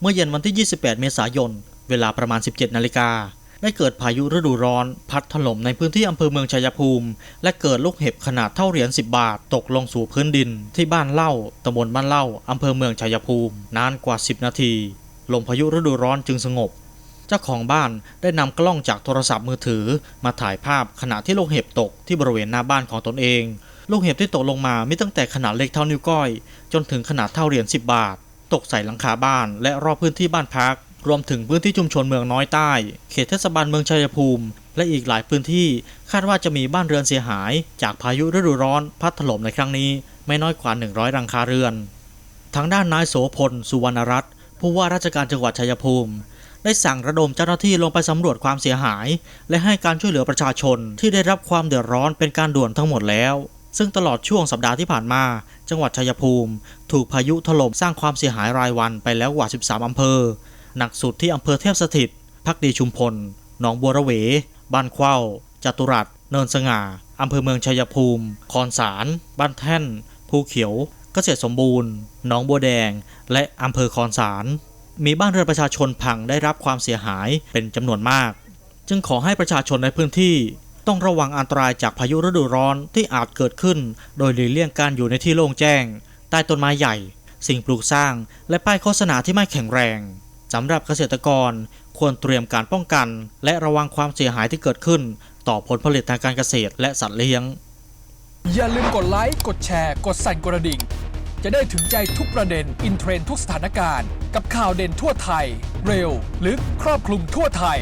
เมื่อเย็นวันที่ 28 เมษายน เวลาประมาณ 17 นาฬิกา ได้เกิดพายุฤดูร้อน พัดถล่มในพื้นที่อำเภอเมืองชัยภูมิ และเกิดลูกเห็บขนาดเท่าเหรียญ 10 บาท ตกลงสู่พื้นดิน ที่บ้านเล่าตำบลบ้านเล่าอำเภอเมืองชัยภูมิ นานกว่า 10 นาที ลมพายุฤดูร้อนจึงสงบ เจ้าของบ้านได้นำกล้องจากโทรศัพท์มือถือ มาถ่ายภาพขณะที่ลูกเห็บตกที่บริเวณหน้าบ้านของตนเอง ลูกเห็บที่ตกลงมามีตั้งแต่ขนาดเล็กเท่านิ้วก้อย จนถึงขนาดเท่าเหรียญ 10 บาท ตกใส่หลังคาบ้าน และรอบพื้นที่บ้านพัก รวมถึงพื้นที่ชุมชนเมืองน้อยใต้ เขตเทศบาลเมืองชัยภูมิ และอีกหลายพื้นที่คาดว่าจะมีบ้านเรือนเสียหาย จากพายุฤดูร้อนพัดถล่มในครั้งนี้ ไม่น้อยกว่า 100รังคาเรือน ทางด้านนายโสพล สุวรรณรัตน์ผู้ว่าราชการจังหวัดชัยภูมิได้สั่งระดมเจ้าหน้าที่ลงไปสำรวจความเสียหาย และให้การช่วยเหลือประชาชนที่ได้รับความเดือดร้อนเป็นการด่วนทั้งหมดแล้ว ซึ่งตลอดช่วงสัปดาห์ที่ผ่านมา จังหวัดชัยภูมิ ถูกพายุถล่มสร้างความเสียหายรายวันไปแล้วกว่า 13 อำเภอ หนักสุดที่อำเภอเทพสถิต พักดีชุมพล หนองบัวระเว บ้านเข้าจตุรัส เนินสง่า อำเภอเมืองชัยภูมิ คอนสาร บ้านแท่น ภูเขียว เกษตรสมบูรณ์ หนองบัวแดง และอำเภอคอนสาร มีบ้านเรือนประชาชนพังได้รับความเสียหายเป็นจำนวนมาก จึงขอให้ประชาชนในพื้นที่ ต้องระวังอันตรายจากพายุฤดูร้อนที่อาจเกิดขึ้น โดยหลีกเลี่ยงการอยู่ในที่โล่งแจ้ง ใต้ต้นไม้ใหญ่ สิ่งปลูกสร้าง และป้ายโฆษณาที่ไม่แข็งแรงสำหรับเกษตรกรควรเตรียมการป้องกัน และระวังความเสียหายที่เกิดขึ้น ต่อผลผลิตทางการเกษตรและสัตว์เลี้ยง อย่าลืมกดไลค์ กดแชร์ กดสั่นกระดิ่ง จะได้ถึงใจทุกประเด็น อินเทรนด์ทุกสถานการณ์ กับข่าวเด่นทั่วไทย เร็ว ลึก ครอบคลุมทั่วไทย